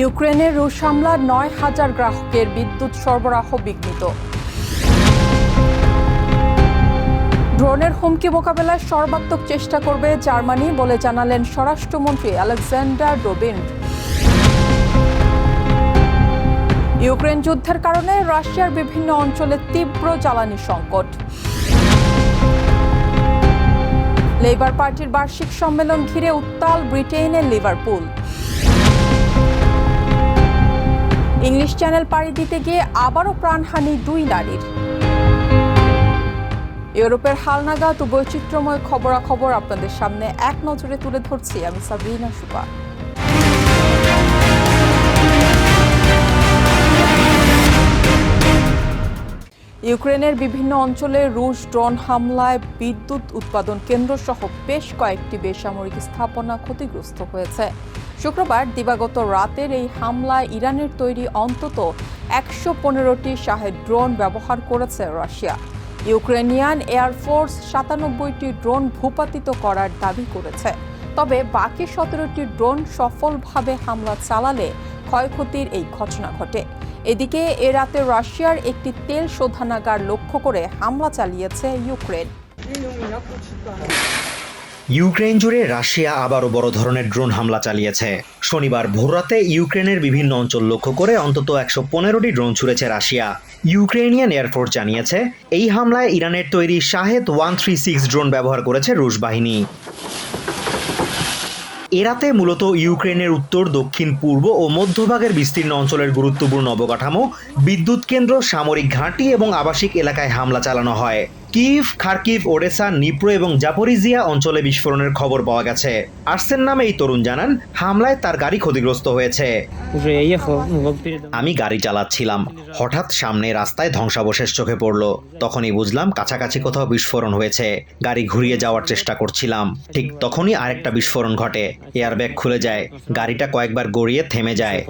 ইউক্রেনের রুশ হামলা নয় হাজার গ্রাহকের বিদ্যুৎ সরবরাহ বিঘ্নিত। ড্রোনের হুমকি মোকাবেলায় সর্বাত্মক চেষ্টা করবে জার্মানি বলে জানালেন স্বরাষ্ট্রমন্ত্রী আলেকজান্ডার ডোবিন্ড ইউক্রেন যুদ্ধের কারণে রাশিয়ার বিভিন্ন অঞ্চলে তীব্র জ্বালানি সংকট। লেবার পার্টির বার্ষিক সম্মেলন ঘিরে উত্তাল ব্রিটেনের লিভারপুল। ইংলিশ চ্যানেল পাড়ি দিতে গিয়ে আবারও প্রাণহানি দুই নারীর। ইউরোপের হালনাগাদ ও বৈচিত্র্যময় খবরাখবর আপনাদের সামনে এক নজরে তুলে ধরছি আমি সাবরিনা সুপা ইউক্রেনের বিভিন্ন অঞ্চলে রুশ ড্রোন হামলায় বিদ্যুৎ উৎপাদন কেন্দ্র সহ বেশ কয়েকটি বেসামরিক স্থাপনা ক্ষতিগ্রস্ত হয়েছে। শুক্রবার দিবাগত রাতের এই হামলায় ইরানের তৈরি অন্তত একশো পনেরোটি শাহেদ ড্রোন ব্যবহার করেছে রাশিয়া। ইউক্রেনিয়ান এয়ারফোর্স সাতানব্বইটি ড্রোন ভূপাতিত করার দাবি করেছে। তবে বাকি সতেরোটি ড্রোন সফলভাবে হামলা চালালে ক্ষয়ক্ষতির এই ঘটনা ঘটে। এদিকে এ রাতে রাশিয়ার একটি তেল শোধনাগার লক্ষ্য করে হামলা চালিয়েছে ইউক্রেন। ইউক্রেন জুড়ে রাশিয়া আবারও বড় ধরনের ড্রোন হামলা চালিয়েছে। শনিবার ভোররাতে ইউক্রেনের বিভিন্ন অঞ্চল লক্ষ্য করে অন্তত একশো পনেরোটি ড্রোন ছুড়েছে রাশিয়া। ইউক্রেনিয়ান এয়ারফোর্স জানিয়েছে, এই হামলায় ইরানের তৈরি Shahed one three six drone ব্যবহার করেছে রুশ বাহিনী। এরাতে মূলত ইউক্রেনের উত্তর, দক্ষিণ, পূর্ব ও মধ্যভাগের বিস্তীর্ণ অঞ্চলের গুরুত্বপূর্ণ অবকাঠামো, বিদ্যুৎ কেন্দ্র, সামরিক ঘাঁটি এবং আবাসিক এলাকায় হামলা চালানো হয়। কিভ খার্কিভ ওডেসা, নিপ্রো এবং জাপোরিজিয়া অঞ্চলে বিস্ফোরণের খবর পাওয়া গেছে। আর্সেন নামে এই তরুণ জানান, হামলায় তার গাড়ি ক্ষতিগ্রস্ত হয়েছে। আমি গাড়ি চালাচ্ছিলাম। হঠাৎ সামনে রাস্তায় ধ্বংসাবশেষ চোখে পড়ল। তখনই বুঝলাম কাছাকাছি কোথাও বিস্ফোরণ হয়েছে। গাড়ি ঘুরিয়ে যাওয়ার চেষ্টা করছিলাম। ঠিক তখনই আরেকটা বিস্ফোরণ ঘটে। এয়ারব্যাগ খুলে যায়। গাড়িটা কয়েকবার গড়িয়ে থেমে যায়।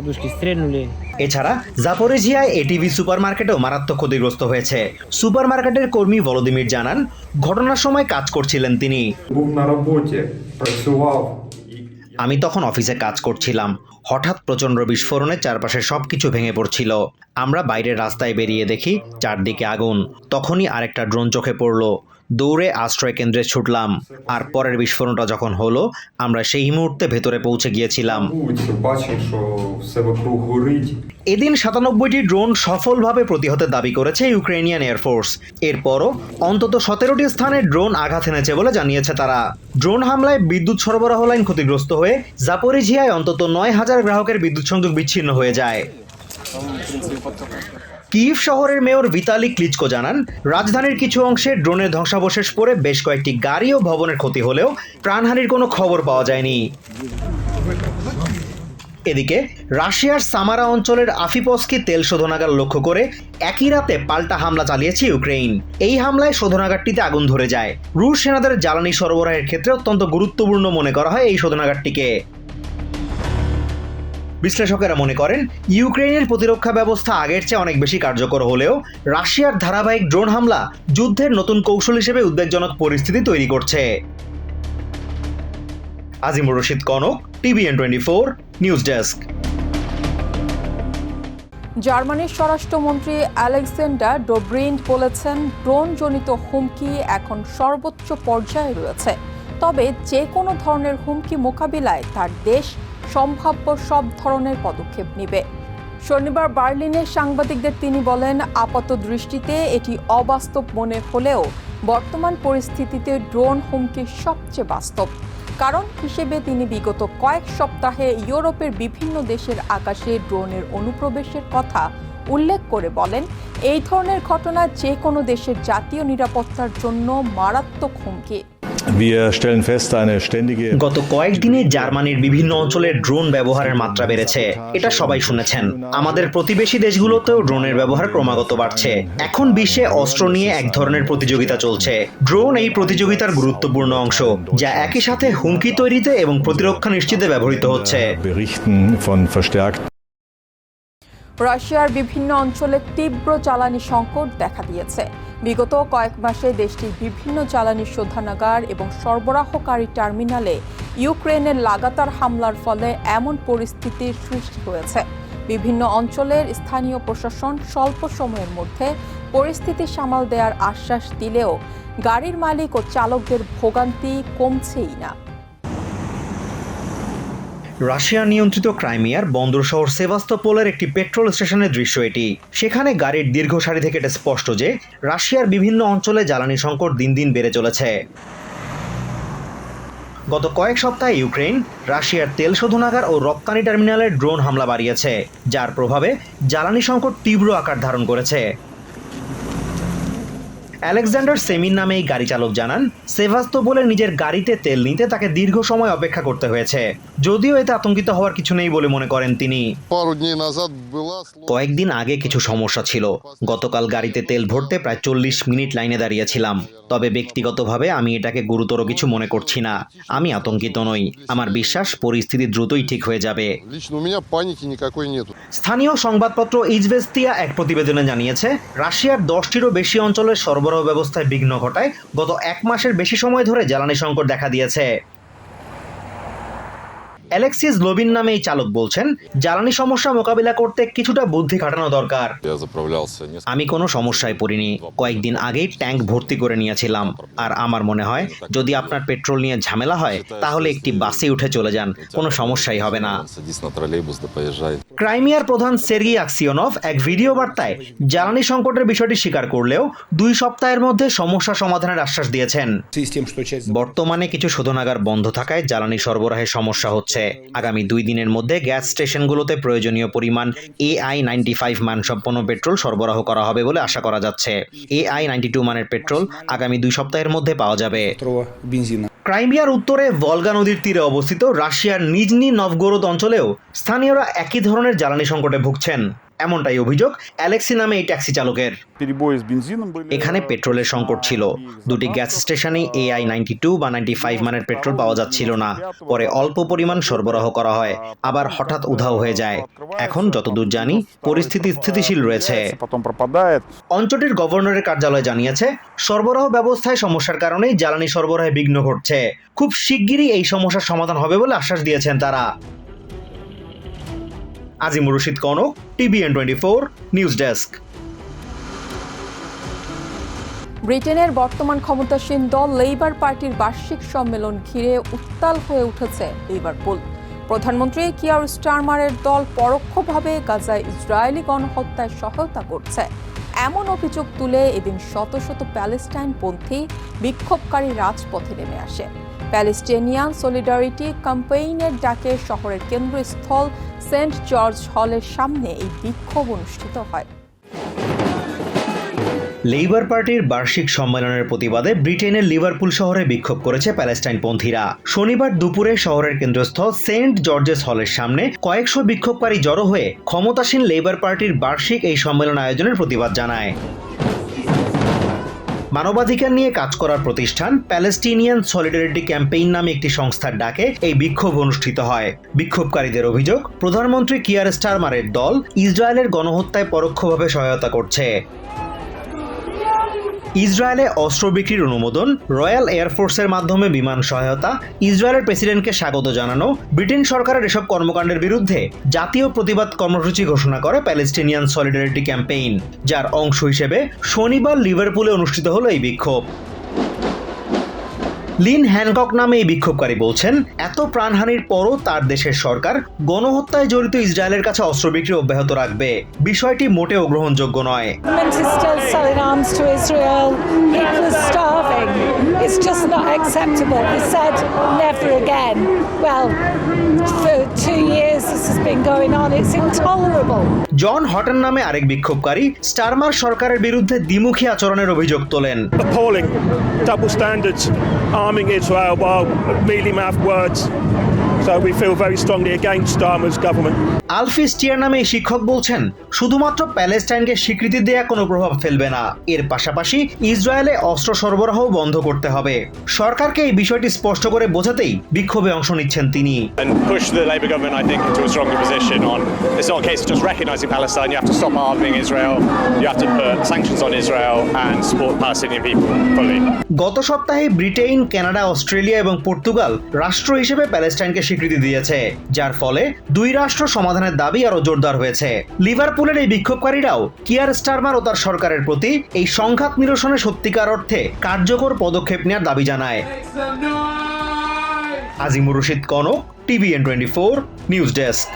এছাড়া, জাপোরিজিয়ায় এটিভি সুপারমার্কেটেও মারাত্মক ক্ষতিগ্রস্ত হয়েছে। সুপারমার্কেটের কর্মী বলদি ভ্লাদিমির জানান, ঘটনার সময় কাজ করছিলেন তিনি। আমি তখন অফিসে কাজ করছিলাম। হঠাৎ প্রচণ্ড বিস্ফোরণে চারপাশে সব কিছু ভেঙে পড়ছিল। আমরা বাইরের রাস্তায় বেরিয়ে দেখি চারদিকে আগুন। তখনই আরেকটা ড্রোন চোখে পড়ল। দৌড়ে আশ্রয় কেন্দ্রে ছুটলাম। আর পরের বিস্ফোরণটা যখন হলো, আমরা সেই মুহূর্তে ভেতরে পৌঁছে গিয়েছিলাম। এদিন সাতানব্বইটি ড্রোন সফলভাবে প্রতিহতের দাবি করেছে ইউক্রেনিয়ান এয়ারফোর্স এরপরও অন্তত সতেরোটি স্থানে ড্রোন আঘাত এনেছে বলে জানিয়েছে তারা। ড্রোন হামলায় বিদ্যুৎ সরবরাহ লাইন ক্ষতিগ্রস্ত হয়ে জাপরিঝিয়ায় অন্তত নয় হাজার গ্রাহকের বিদ্যুৎ সংযোগ বিচ্ছিন্ন হয়ে যায়। কিভ শহরের মেয়র ভিতালি ক্লিচকো জানান, রাজধানীর কিছু অংশে ড্রোনের ধ্বংসাবশেষ পড়ে বেশ কয়েকটি গাড়ি ও ভবনের ক্ষতি হলেও প্রাণহানির কোনো খবর পাওয়া যায়নি। এদিকে, রাশিয়ার সামারা অঞ্চলের আফিপস্কি তেল শোধনাগার লক্ষ্য করে একই রাতে পাল্টা হামলা চালিয়েছে ইউক্রেন এই হামলায় শোধনাগারটিতে আগুন ধরে যায়। রুশ সেনাদের জ্বালানি সরবরাহের ক্ষেত্রে অত্যন্ত গুরুত্বপূর্ণ মনে করা হয় এই শোধনাগারটিকে। বিশ্লেষকেরা মনে করেন ইউক্রেনের প্রতিরক্ষা ব্যবস্থা আগের চেয়ে অনেক বেশি কার্যকর হলেও রাশিয়ার ধারাবাহিক ড্রোন হামলা যুদ্ধের নতুন কৌশল হিসেবে উদ্বেগজনক পরিস্থিতি তৈরি করছে। Azimur Rashid Kanak, TVN twenty four, news desk. জার্মানির স্বরাষ্ট্রমন্ত্রী আলেকজান্ডার ডোব্রিন্ড বলেছেন, ড্রোনজনিত হুমকি এখন সর্বোচ্চ পর্যায়ে রয়েছে। তবে যে কোনো ধরনের হুমকি মোকাবিলায় তার দেশ সম্ভাব্য সব ধরনের পদক্ষেপ নেবে। শনিবার বার্লিনে সাংবাদিকদের তিনি বলেন, আপাত দৃষ্টিতে এটি অবাস্তব মনে হলেও বর্তমান পরিস্থিতিতে ড্রোন হুমকি সবচেয়ে বাস্তব। কারণ হিসেবে তিনি বিগত কয়েক সপ্তাহে ইউরোপের বিভিন্ন দেশের আকাশে ড্রোনের অনুপ্রবেশের কথা উল্লেখ করে বলেন, এই ধরনের ঘটনা যে কোনো দেশের জাতীয় নিরাপত্তার জন্য মারাত্মক হুমকি। Wir stellen fest, eine ständige গত কয়েকদিনে জার্মানির বিভিন্ন অঞ্চলে ড্রোন ব্যবহারের মাত্রা বেড়েছে। এটা সবাই শুনেছেন। আমাদের প্রতিবেশী দেশগুলোতেও ড্রোনের ব্যবহার ক্রমাগত বাড়ছে। এখন বিশ্বে অস্ত্র নিয়ে এক ধরনের প্রতিযোগিতা চলছে। ড্রোন এই প্রতিযোগিতার গুরুত্বপূর্ণ অংশ যা একই সাথে হুমকি তৈরিতে এবং প্রতিরক্ষা নিশ্চিতে ব্যবহৃত হচ্ছে। রাশিয়ার বিভিন্ন অঞ্চলে তীব্র জ্বালানি সংকট দেখা দিয়েছে। বিগত কয়েক মাসে দেশটির বিভিন্ন জ্বালানি শোধনাগার এবং সরবরাহকারী টার্মিনালে ইউক্রেনের লাগাতার হামলার ফলে এমন পরিস্থিতির সৃষ্টি হয়েছে। বিভিন্ন অঞ্চলের স্থানীয় প্রশাসন স্বল্প সময়ের মধ্যে পরিস্থিতি সামাল দেওয়ার আশ্বাস দিলেও গাড়ির মালিক ও চালকদের ভোগান্তি কমছেই না। রাশিয়া নিয়ন্ত্রিত ক্রাইমিয়ার বন্দর শহর সেভাস্তোপোলের একটি পেট্রোল স্টেশনের দৃশ্য এটি। সেখানে গাড়ির দীর্ঘ সারি থেকে এটা স্পষ্ট যে, রাশিয়ার বিভিন্ন অঞ্চলে জ্বালানি সংকট দিন দিন বেড়ে চলেছে। গত কয়েক সপ্তাহে ইউক্রেন রাশিয়ার তেল শোধনাগার ও রপ্তানি টার্মিনালে ড্রোন হামলা বাড়িয়েছে, যার প্রভাবে জ্বালানি সংকট তীব্র আকার ধারণ করেছে। আলেকজান্ডার সেমিন নামে এই গাড়ি চালক জানান, সেভাস্তোপোলে নিজের গাড়িতে তেল নিতে তাকে দীর্ঘ সময় অপেক্ষা করতে হয়েছে। যদিও এতে আতঙ্কিত হওয়ার কিছু নেই বলে মনে করেন তিনি। কয়েকদিন আগে কিছু সমস্যা ছিল। গতকাল গাড়িতে তেল ভরতে প্রায় চল্লিশ মিনিট লাইনে দাঁড়িয়েছিলাম। তবে ব্যক্তিগতভাবে আমি এটাকে গুরুতর কিছু মনে করছি না। আমি আতঙ্কিত নই। আমার বিশ্বাস পরিস্থিতি দ্রুতই ঠিক হয়ে যাবে। স্থানীয় সংবাদপত্র ইজবেস্তিয়া এক প্রতিবেদনে জানিয়েছে রাশিয়ার দশটিরও বেশি অঞ্চলের সরবরাহ ব্যবস্থায় বিঘ্ন ঘটায় গত এক মাসের বেশি সময় ধরে জ্বালানি সংকট দেখা দিয়েছে। অ্যালেক্সিস লোবিন নামে এই চালক বলছেন জ্বালানি সমস্যা মোকাবিলা করতে কিছুটা বুদ্ধি খাটানো দরকার। আমি কোনো সমস্যায় পড়িনি। কয়েকদিন আগেই ট্যাঙ্ক ভর্তি করে নিয়েছিলাম। আর আমার মনে হয় যদি আপনার পেট্রোল নিয়ে ঝামেলা হয় তাহলে একটি বাসে উঠে চলে যান। কোনো সমস্যাই হবে না। ক্রাইমিয়ার প্রধান সের্গি আকসিয়নভ এক ভিডিও বার্তায় জ্বালানি সংকটের বিষয়টি স্বীকার করলেও দুই সপ্তাহের মধ্যে সমস্যা সমাধানের আশ্বাস দিয়েছেন। বর্তমানে কিছু শোধনাগার বন্ধ থাকায় জ্বালানি সরবরাহে সমস্যা হচ্ছে। হয়েছে আগামী দুই দিনের মধ্যে গ্যাস স্টেশনগুলোতে প্রয়োজনীয় পরিমাণ এআই নাইনটি ফাইভ মানসম্পন্ন পেট্রোল সরবরাহ করা হবে বলে আশা করা যাচ্ছে। এআই নাইনটি টু মানের পেট্রোল আগামী দুই সপ্তাহের মধ্যে পাওয়া যাবে। ক্রাইমিয়ার উত্তরে ভলগা নদীর তীরে অবস্থিত রাশিয়ার নিজনি নভগরদ অঞ্চলেও স্থানীয়রা একই ধরনের জ্বালানি সংকটে ভুগছেন। এমনটাই অভিযোগ অ্যালেক্সি নামে এই ট্যাক্সি চালকের। এখানে পেট্রোলের সংকট ছিল। দুটি গ্যাস স্টেশনে এআই নাইনটি টু বা নাইনটি ফাইভ মানের পেট্রোল পাওয়া যাচ্ছিল না। পরে অল্প পরিমাণ সরবরাহ করা হয়। আবার হঠাৎ উধাও হয়ে যায়। এখন যতদূর জানি পরিস্থিতি স্থিতিশীল রয়েছে। অঞ্চলটির গভর্নরের কার্যালয় জানিয়েছে সরবরাহ ব্যবস্থায় সমস্যার কারণে জ্বালানি সরবরাহে বিঘ্ন ঘটছে। খুব শিগগিরই এই সমস্যার সমাধান হবে বলে আশ্বাস দিয়েছেন তারা। Azimur Rashid Kanak TVN twenty four news desk ব্রিটেনের বর্তমান ক্ষমতাসীন দল লেবার পার্টির বার্ষিক সম্মেলন ঘিরে উত্তাল হয়ে উঠেছে লিভারপুল প্রধানমন্ত্রী কিয়ার স্টারমারের দল পরোক্ষভাবে গাজায় ইসরায়েলি গণহত্যায় সহায়তা করছে। এমন অভিযোগ তুলে এদিন শত শত প্যালেস্টাইনপন্থী বিক্ষোভকারী রাজপথে নেমে আসে। প্যালেস্টিনিয়ান সলিডারিটি ক্যাম্পেইনের ডাকে শহরের কেন্দ্রস্থল সেন্ট জর্জ হলের সামনে এই বিক্ষোভ অনুষ্ঠিত হয়। লেবার পার্টির বার্ষিক সম্মেলনের প্রতিবাদে ব্রিটেনের লিভারপুল শহরে বিক্ষোভ করেছে প্যালেস্টাইনপন্থীরা। শনিবার দুপুরে শহরের কেন্দ্রস্থল সেন্ট জর্জেস হলের সামনে কয়েকশো বিক্ষোভকারী জড়ো হয়ে ক্ষমতাসীন লেবার পার্টির বার্ষিক এই সম্মেলন আয়োজনের প্রতিবাদ জানায়। মানবাধিকার নিয়ে কাজ করার প্রতিষ্ঠান প্যালেস্টিনিয়ান সলিডারিটি ক্যাম্পেইন নামে একটি সংস্থার ডাকে এই বিক্ষোভ অনুষ্ঠিত হয়। বিক্ষোভকারীদের অভিযোগ, প্রধানমন্ত্রী কিয়ার স্টারমারের দল ইসরায়েলের গণহত্যায় পরোক্ষভাবে সহায়তা করছে। ইসরায়েলে অস্ত্র বিক্রির অনুমোদন, রয়্যাল এয়ারফোর্সের মাধ্যমে বিমান সহায়তা, ইসরায়েলের প্রেসিডেন্টকে স্বাগত জানানো, ব্রিটেন সরকারের এসব কর্মকাণ্ডের বিরুদ্ধে জাতীয় প্রতিবাদ কর্মসূচি ঘোষণা করে প্যালেস্টিনিয়ান সলিডারিটি ক্যাম্পেইন, যার অংশ হিসেবে শনিবার লিভারপুলে অনুষ্ঠিত হলো এই বিক্ষোভ। লিন হ্যানকক নামে এই বিক্ষোভকারী বলছেন, এত প্রাণহানির পরও তার দেশের সরকার গণহত্যায় জড়িত ইসরায়েলের কাছে অস্ত্র বিক্রি অব্যাহত রাখবে। বিষয়টি মোটেও গ্রহণযোগ্য নয়। জন হটন নামে আরেক বিক্ষোভকারী স্টারমার সরকারের বিরুদ্ধে দ্বিমুখী আচরণের অভিযোগ তোলেন। Arming Israel while mealy mouthed words, So So we feel very strongly against Starmer's government. Alfie Steer নামে এই শিক্ষক বলছেন শুধুমাত্র প্যালেস্টাইনকে স্বীকৃতি দেয়া কোনো প্রভাব ফেলবে না এর পাশাপাশি ইসরায়েলে অস্ত্র সরবরাহ বন্ধ করতে হবে সরকারকে এই বিষয়টি স্পষ্ট করে বোঝাতেই বিক্ষোভে অংশ নিচ্ছেন তিনি And push the Labour government, I think, into a stronger position on it's not a case of just recognising Palestine, you have to stop arming Israel, you have to put sanctions on Israel and support Palestinian people fully. গত সপ্তাহে Britain Canada Australia এবং Portugal রাষ্ট্র হিসেবে প্যালেস্টাইনকে স্বীকৃতি দিয়েছে, যার ফলে দুই রাষ্ট্র সমাধানের দাবি আরও জোরদার হয়েছে। লিভারপুলের এই বিক্ষোভকারীরাও কিয়ার স্টারমার ও তার সরকারের প্রতি এই সংঘাত নিরসনে সত্যিকার অর্থে কার্যকর পদক্ষেপ নেওয়ার দাবি জানায়। Azimur Rashid Kanak, TVN twenty four, news desk.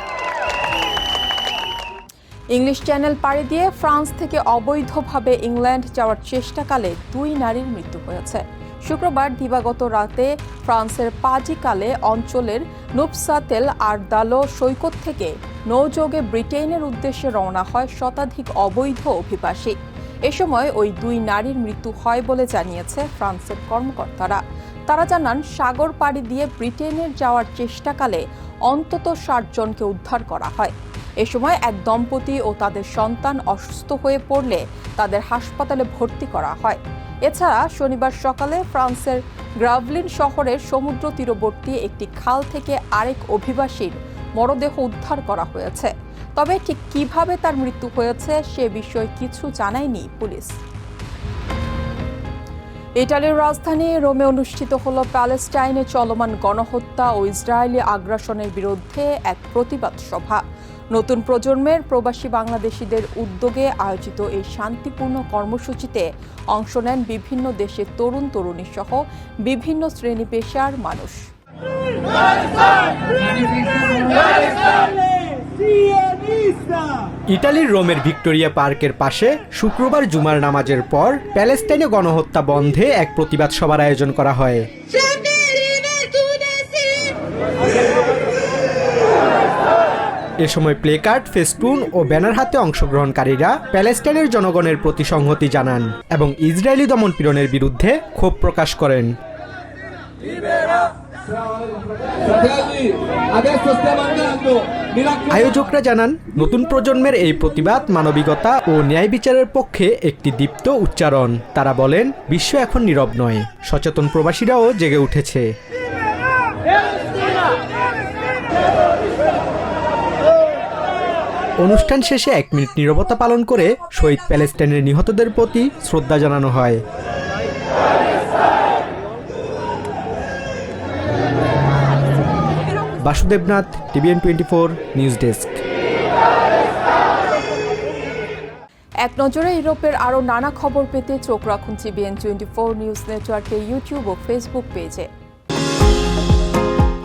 English channel পাড়ি দিয়ে ফ্রান্স থেকে অবৈধভাবে ইংল্যান্ড যাওয়ার চেষ্টাকালে দুই নারীর মৃত্যু হয়েছে। শুক্রবার দিবাগত রাতে ফ্রান্সের পাজিকালে অঞ্চলের নুপসাতেল আর দালো সৈকত থেকে নৌযোগে ব্রিটেনের উদ্দেশ্যে রওনা হয় শতাধিক অবৈধ অভিবাসী। এ সময় ওই দুই নারীর মৃত্যু হয় বলে জানিয়েছে ফ্রান্সের কর্মকর্তারা। তারা জানান, সাগর পাড়ি দিয়ে ব্রিটেনের যাওয়ার চেষ্টাকালে অন্তত ষাট জনকে উদ্ধার করা হয়। এ সময় এক দম্পতি ও তাদের সন্তান অসুস্থ হয়ে পড়লে তাদের হাসপাতালে ভর্তি করা হয়। এছাড়া শনিবার সকালে ফ্রান্সের গ্রাভলিন শহরের সমুদ্র তীরবর্তী একটি খাল থেকে আরেক অভিবাসীর মরদেহ উদ্ধার করা হয়েছে। তবে ঠিক কীভাবে তার মৃত্যু হয়েছে সে বিষয়ে কিছু জানায়নি পুলিশ। ইটালির রাজধানী রোমে অনুষ্ঠিত হল প্যালেস্টাইনে চলমান গণহত্যা ও ইসরায়েলি আগ্রাসনের বিরুদ্ধে এক প্রতিবাদ সভা। নতুন প্রজন্মের প্রবাসী বাংলাদেশিদের উদ্যোগে আয়োজিত এই শান্তিপূর্ণ কর্মসূচিতে অংশ নেন বিভিন্ন দেশের তরুণ তরুণী সহ বিভিন্ন শ্রেণি পেশার মানুষ। ইটালির রোমের ভিক্টোরিয়া পার্কের পাশে শুক্রবার জুমার নামাজের পর প্যালেস্টাইনে গণহত্যা বন্ধে এক প্রতিবাদ সভার আয়োজন করা হয়। এ সময় প্লেকার্ড, ফেস্টুন ও ব্যানার হাতে অংশগ্রহণকারীরা প্যালেস্টাইনের জনগণের প্রতি সংহতি জানান এবং ইসরায়েলি দমন পীড়নের বিরুদ্ধে ক্ষোভ প্রকাশ করেন। আয়োজকরা জানান, নতুন প্রজন্মের এই প্রতিবাদ মানবিকতা ও ন্যায় বিচারের পক্ষে একটি দীপ্ত উচ্চারণ। তারা বলেন, বিশ্ব এখন নীরব নয়। সচেতন প্রবাসীরাও জেগে উঠেছে। অনুষ্ঠান শেষে এক মিনিট নীরবতা পালন করে শহীদ প্যালেস্টাইনের নিহতদের প্রতি শ্রদ্ধা জানানো হয়। Basudebnath, TVN twenty four news desk. এক নজরে ইউরোপের আরও নানা খবর পেতে চোখ রাখুন সিবিএন টোয়েন্টি ফোর নিউজ নেটওয়ার্কের ইউটিউব ও ফেসবুক পেজে।